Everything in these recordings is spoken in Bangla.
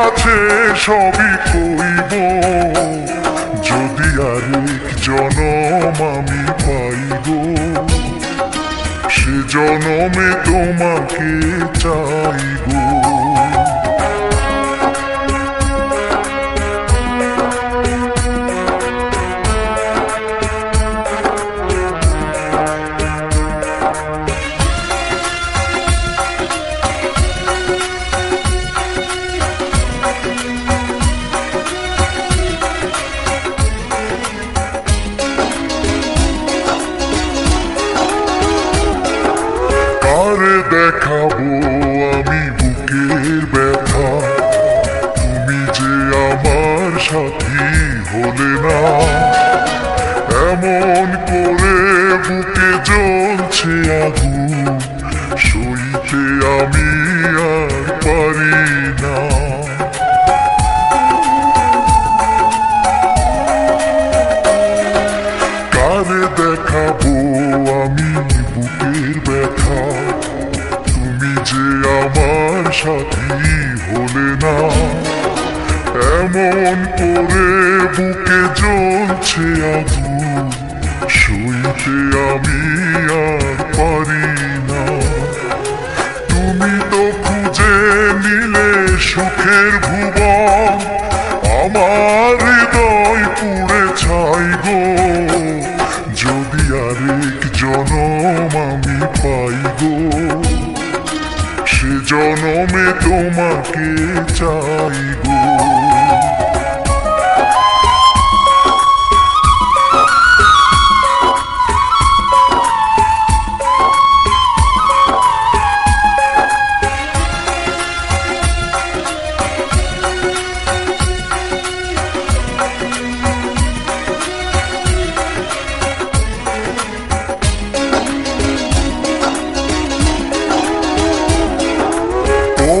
কাছে সবই কইব। যদি আরেক জনম আমি পাইব সে জনমে তোমাকে চাইব। করে বুকে জ্বলছে আগুন। সইতে আমি আর পারি না। তুমি তো খুঁজে নিলে সুখের ভুবন। আমার হৃদয় পুড়ে ছাই গো। যদি আরেক জনম আমি পাই গো, সে জনমে তোমাকে চাই গো।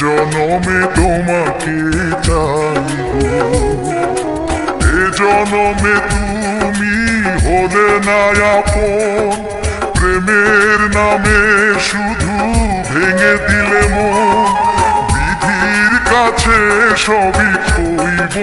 জনমে তোমাকে চাইব। এ জনমে তুমি হলে না আপন প্রেমের নামে শুধু ভেঙে দিলে মন, বিধির কাছে সবই কইব।